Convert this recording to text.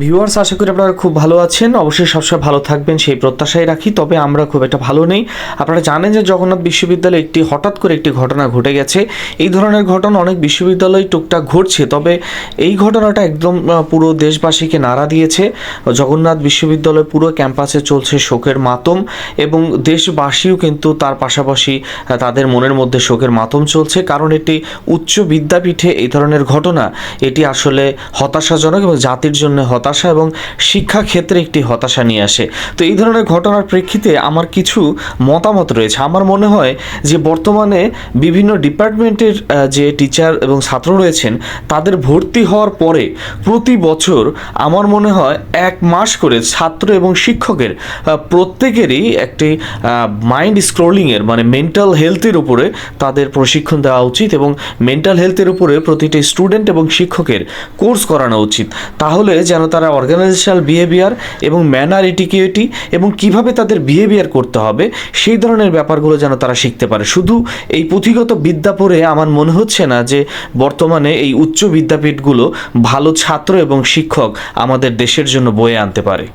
Viewers আশা করি আপনারা খুব ভালো আছেন। অবশ্যই সবসময় ভালো থাকবেন, সেই প্রত্যাশাই রাখি। তবে আমরা খুব একটা ভালো নেই। আপনারা জানেন যে জগন্নাথ বিশ্ববিদ্যালয়ে একটি হঠাৎ করে একটি ঘটনা ঘটে গেছে। এই ধরনের ঘটনা অনেক বিশ্ববিদ্যালয় টুকটাক ঘটছে। তবে এই ঘটনাটা একদম পুরো দেশবাসীকে নাড়া দিয়েছে। জগন্নাথ বিশ্ববিদ্যালয় পুরো ক্যাম্পাসে চলছে শোকের মাতম এবং দেশবাসীও কিন্তু তার পাশাপাশি তাদের মনের মধ্যে শোকের মাতম চলছে। কারণ এটি উচ্চ বিদ্যাপীঠে এই ধরনের ঘটনা। এটি আসলে হতাশাজনক এবং জাতির জন্য হতাশা এবং শিক্ষা ক্ষেত্রে একটি হতাশা নিয়ে আসে। তো এই ধরনের ঘটনার প্রেক্ষিতে আমার কিছু মতামত রয়েছে। আমার মনে হয় যে বর্তমানে বিভিন্ন ডিপার্টমেন্টের যে টিচার এবং ছাত্র রয়েছেন, তাদের ভর্তি হওয়ার পরে প্রতি বছর আমার মনে হয় এক মাস করে ছাত্র এবং শিক্ষকের প্রত্যেকেরই একটি মাইন্ড স্ক্রোলিংয়ের মানে মেন্টাল হেলথের উপরে তাদের প্রশিক্ষণ দেওয়া উচিত এবং মেন্টাল হেলথের উপরে প্রতিটি স্টুডেন্ট এবং শিক্ষকের কোর্স করানো উচিত। তাহলে যেন তারা অর্গানাইজেশনাল বিহেভিয়ার এবং ম্যানার ইটিকিউটি এবং কীভাবে তাদের বিহেভিয়ার করতে হবে, সেই ধরনের ব্যাপারগুলো যেন তারা শিখতে পারে। শুধু এই পুঁথিগত বিদ্যা পড়ে আমার মনে হচ্ছে না যে বর্তমানে এই উচ্চ বিদ্যাপীঠগুলো ভালো ছাত্র এবং শিক্ষক আমাদের দেশের জন্য বয়ে আনতে পারে।